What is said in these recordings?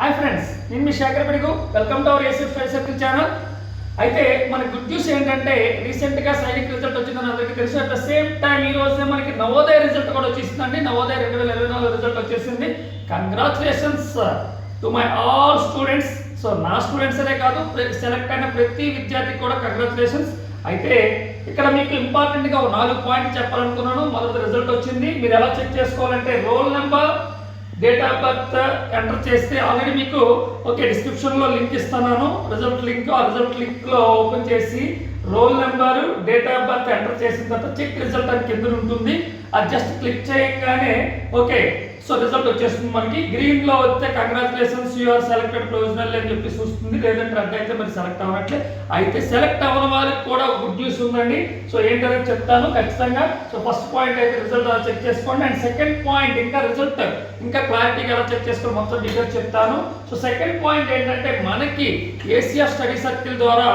Hi friends నేను మీ Sekhar Pedugu. Welcome to our ACF study circle channel. అయితే మన good news ఏంటంటే రీసెంట్గా సైనిక్ రిజల్ట్ వచ్చిందని అందరికీ తెలుసు. అట్ ద సేమ్ టైం ఈ రోజే మనకి నవోదయ రిజల్ట్ కూడా వచ్చేసిందండి. నవోదయ రెండు వేల ఇరవై నాలుగు రిజల్ట్ వచ్చేసింది. Congratulations to my all students so నా స్టూడెంట్స్ అనే కాదు సెలెక్ట్ అయిన ప్రతి విద్యార్థికి కూడా కంగ్రాచులేషన్స్ అయితే ఇక్కడ మీకు ఇంపార్టెంట్గా ఒక నాలుగు పాయింట్లు చెప్పాలనుకున్నాను. మొదటి రిజల్ట్ వచ్చింది. మీరు ఎలా చెక్ చేసుకోవాలంటే roll number date of birth enter చేస్తే ఆల్రెడీ మీకు ఓకే డిస్క్రిప్షన్లో లింక్ ఇస్తున్నాను. రిజల్ట్ లింక్ ఆ రిజల్ట్ లింక్లో ఓపెన్ చేసి roll number date of birth enter చేసిన తర్వాత చెక్ రిజల్ట్ అని కింద ఉంటుంది. అది జస్ట్ క్లిక్ చేయగానే ఓకే సో రిజల్ట్ వచ్చేస్తుంది మనకి. గ్రీన్లో వస్తే కంగ్రాచులేషన్స్ యూఆర్ సెలెక్టెడ్ ప్రొవిజనల్ అని చెప్పి చూస్తుంది లేదంటే రెడ్ అయితే మరి సెలెక్ట్ అవ్వనట్లే. అయితే సెలెక్ట్ అవ్వని వారికి కూడా ఉందండి సో ఏంటనేది చెప్తాను? ఖచ్చితంగా. సో ఫస్ట్ పాయింట్ అయితే రిజల్ట్ అలా చెక్ చేసుకోండి. అండ్ సెకండ్ పాయింట్ ఇంకా రిజల్ట్ ఇంకా క్లారిటీగా ఎలా చెక్ చేసుకుని మొత్తం డీటెయిల్స్ చెప్తాను. సో సెకండ్ పాయింట్ ఏంటంటే మనకి ఏసియా స్టడీ సర్కిల్ ద్వారా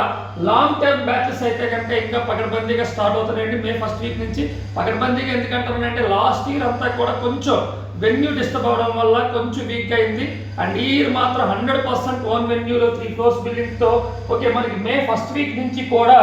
లాంగ్ టర్మ్ బ్యాచెస్ అయితే కనుక ఇంకా పకడ్బందీగా స్టార్ట్ అవుతున్నాయండి. మే ఫస్ట్ వీక్ నుంచి. పకడ్బందీగా ఎందుకంటారంటే లాస్ట్ ఇయర్ అంతా కూడా కొంచెం వెన్యూ డిస్టర్బ్ అవడం వల్ల కొంచెం వీక్ అయింది. అండ్ ఈ ఇయర్ మాత్రం హండ్రెడ్ పర్సెంట్ ఓన్ వెన్యూలో త్రీ క్లోజ్ బిల్డింగ్తో ఓకే మనకి మే ఫస్ట్ వీక్ నుంచి కూడా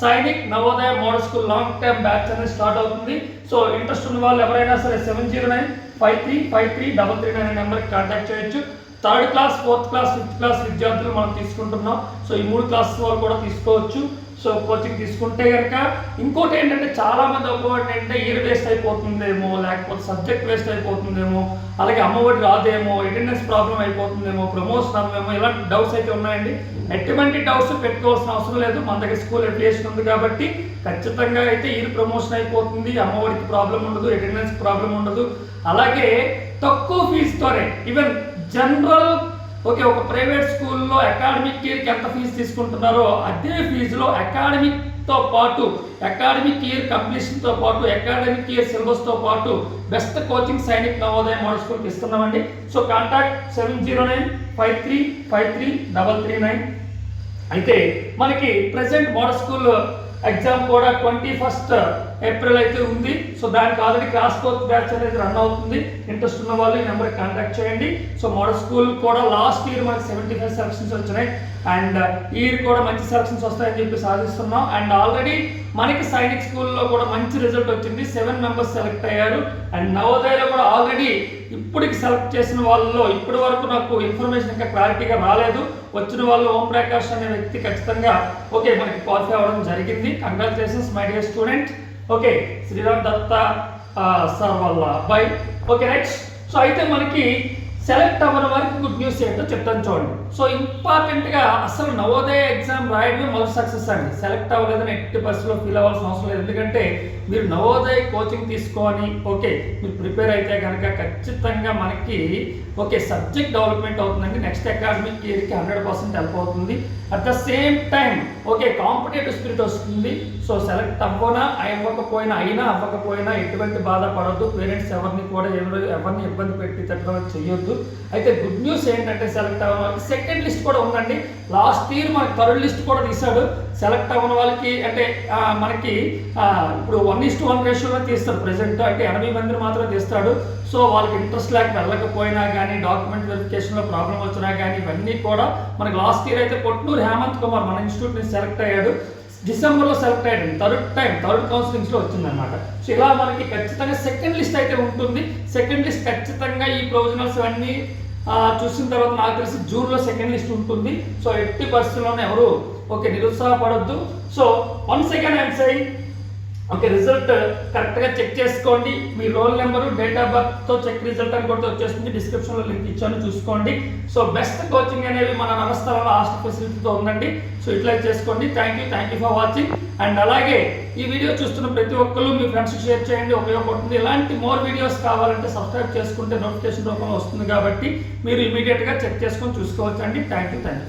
Sainik Navodaya model school long term batch అనేది స్టార్ట్ అవుతుంది. సో ఇంట్రెస్ట్ ఉన్న వాళ్ళు ఎవరైనా సరే seven zero nine five three five three double three nine నెంబర్కి కాంటాక్ట్ చేయొచ్చు. Third class fourth class fifth class విద్యార్థులు మనం తీసుకుంటున్నాం. సో ఈ మూడు క్లాస్ వాళ్ళు కూడా తీసుకోవచ్చు. సో కోచింగ్ తీసుకుంటే కనుక ఇంకోటి ఏంటంటే చాలా మంది ఒక్కొక్కటి ఏంటంటే ఇయర్ వేస్ట్ అయిపోతుందేమో లేకపోతే సబ్జెక్ట్ వేస్ట్ అయిపోతుందేమో అలాగే అమ్మఒడి రాదేమో అటెండెన్స్ ప్రాబ్లం అయిపోతుందేమో ప్రమోషన్ అవ్వేమో ఇలాంటి డౌట్స్ అయితే ఉన్నాయండి. ఎటువంటి డౌట్స్ పెట్టుకోవాల్సిన అవసరం లేదు. మన దగ్గర స్కూల్ అఫిలియేషన్ ఉంది కాబట్టి ఖచ్చితంగా అయితే ఇయర్ ప్రమోషన్ అయిపోతుంది. అమ్మఒడికి ప్రాబ్లం ఉండదు అటెండెన్స్ ప్రాబ్లం ఉండదు. అలాగే తక్కువ ఫీజుతోనే ఈవెన్ జనరల్ ఓకే ఒక ప్రైవేట్ స్కూల్లో అకాడమిక్ ఇయర్కి ఎంత ఫీజు తీసుకుంటున్నారో అదే ఫీజులో అకాడమిక్తో పాటు అకాడమిక్ ఇయర్ కంప్లీషన్తో పాటు అకాడమిక్ ఇయర్ సిలబస్తో పాటు best coaching Sainik Navodaya model స్కూల్కి ఇస్తున్నామండి. So contact seven zero nine five three five three double three nine. అయితే మనకి ప్రజెంట్ మోడల్ స్కూల్ ఎగ్జామ్ కూడా ట్వంటీ ఫస్ట్ ఏప్రిల్ అయితే ఉంది. సో దానికి ఆల్రెడీ క్లాస్ కోర్స్ బ్యాచ్ అనేది రన్ అవుతుంది. ఇంట్రెస్ట్ ఉన్న వాళ్ళు ఈ నెంబర్కి కాంటాక్ట్ చేయండి. సో మోడల్ స్కూల్ కూడా లాస్ట్ ఇయర్ మనకి సెవెంటీ ఫైవ్ సెలక్షన్స్ వచ్చినాయి. అండ్ ఇయర్ కూడా మంచి సెలక్షన్స్ వస్తాయని చెప్పి సాధిస్తున్నాం. అండ్ ఆల్రెడీ మనకి సైనిక్ స్కూల్లో కూడా మంచి రిజల్ట్ వచ్చింది. సెవెన్ మెంబర్స్ సెలెక్ట్ అయ్యారు. అండ్ నవోదయలో కూడా ఆల్రెడీ ఇప్పటికి సెలెక్ట్ చేసిన వాళ్ళలో ఇప్పటి వరకు నాకు ఇన్ఫర్మేషన్ ఇంకా క్లారిటీగా రాలేదు. వచ్చిన వాళ్ళు ఓం ప్రకాష్ అనే వ్యక్తి ఖచ్చితంగా ఓకే మనకి క్వాలిఫై అవ్వడం జరిగింది. Congratulations my dear student okay Sriram Datta sir వాళ్ళ అబ్బాయి. ఓకే రైట్ సో అయితే మనకి సెలెక్ట్ అవ్వని వారికి గుడ్ న్యూస్ ఏంటో చెప్తాను చూడండి. సో ఇంపార్టెంట్గా అసలు నవోదయ ఎగ్జామ్ రాయడమే మొదటి సక్సెస్ అండి. సెలెక్ట్ అవ్వలేదని ఎట్టి బస్సులో ఫీల్ అవ్వాల్సిన అవసరం లేదు. ఎందుకంటే మీరు నవోదయ కోచింగ్ తీసుకొని ఓకే మీరు ప్రిపేర్ అయితే కనుక ఖచ్చితంగా మనకి ఓకే సబ్జెక్ట్ డెవలప్మెంట్ అవుతుందండి. నెక్స్ట్ అకాడమిక్ ఇయర్కి హండ్రెడ్ పర్సెంట్ హెల్ప్ అవుతుంది. At the same time okay competitive spirit వస్తుంది. సో సెలెక్ట్ అవ్వనా అవ్వకపోయినా అయినా అవ్వకపోయినా ఎటువంటి బాధపడద్దు. పేరెంట్స్ ఎవరిని కూడా ఎవరు ఎవరిని ఇబ్బంది పెట్టి తగ్గడం చేయొద్దు అయితే గుడ్ న్యూస్ ఏంటంటే సెలెక్ట్ అవ్వడం వాళ్ళకి సెకండ్ లిస్ట్ కూడా ఉందండి. లాస్ట్ ఇయర్ మనకి థర్డ్ లిస్ట్ కూడా తీశాడు. సెలెక్ట్ అవ్వని వాళ్ళకి అంటే మనకి ఇప్పుడు వన్ ఇస్ట్ వన్ రేషియోలో తీస్తారు. ప్రెసెంట్ అంటే ఎనభై మందిని మాత్రమే తీస్తాడు. సో వాళ్ళకి ఇంట్రెస్ట్ లేక వెళ్ళకపోయినా కానీ డాక్యుమెంట్ వెరిఫికేషన్లో ప్రాబ్లం వచ్చినా కానీ ఇవన్నీ కూడా మనకి లాస్ట్ ఇయర్ అయితే పొట్నూరు హేమంత్ కుమార్ మన ఇన్స్టిట్యూట్ నుంచి సెలెక్ట్ అయ్యాడు. డిసెంబర్లో సెలెక్ట్ అయ్యాడు. థర్డ్ టైం థర్డ్ కౌన్సిలింగ్స్లో వచ్చిందనమాట సో ఇలా మనకి ఖచ్చితంగా సెకండ్ లిస్ట్ అయితే ఉంటుంది. సెకండ్ లిస్ట్ ఖచ్చితంగా ఈ ప్రొవిజనల్స్ అన్నీ చూసిన తర్వాత నాకు తెలిసి జూన్లో సెకండ్ లిస్ట్ ఉంటుంది. సో ఎట్టి పరిస్థితుల్లోనే ఎవరు okay నిరుత్సాహపడద్దు. So one second I'm saying okay result కరెక్ట్గా చెక్ చేసుకోండి. మీ రోల్ నెంబరు డేట్ ఆఫ్ బర్త్తో చెక్ రిజల్ట్ అని కూడా వచ్చేస్తుంది. డిస్క్రిప్షన్లో లింక్ ఇచ్చాను చూసుకోండి. సో బెస్ట్ కోచింగ్ అనేవి మన నమస్తరంలో హాస్టల్ ఫెసిలిటీతో ఉందండి. సో ఇట్లా చేసుకోండి. Thank you thank you for watching and అలాగే ఈ వీడియో చూస్తున్న ప్రతి ఒక్కరు మీ ఫ్రెండ్స్కి షేర్ చేయండి ఉపయోగపడుతుంది. ఇలాంటి మోర్ వీడియోస్ కావాలంటే సబ్స్క్రైబ్ చేసుకుంటే నోటిఫికేషన్ రూపంలో వస్తుంది కాబట్టి మీరు ఇమీడియట్గా చెక్ చేసుకొని చూసుకోవచ్చు అండి థ్యాంక్ యూ థ్యాంక్ యూ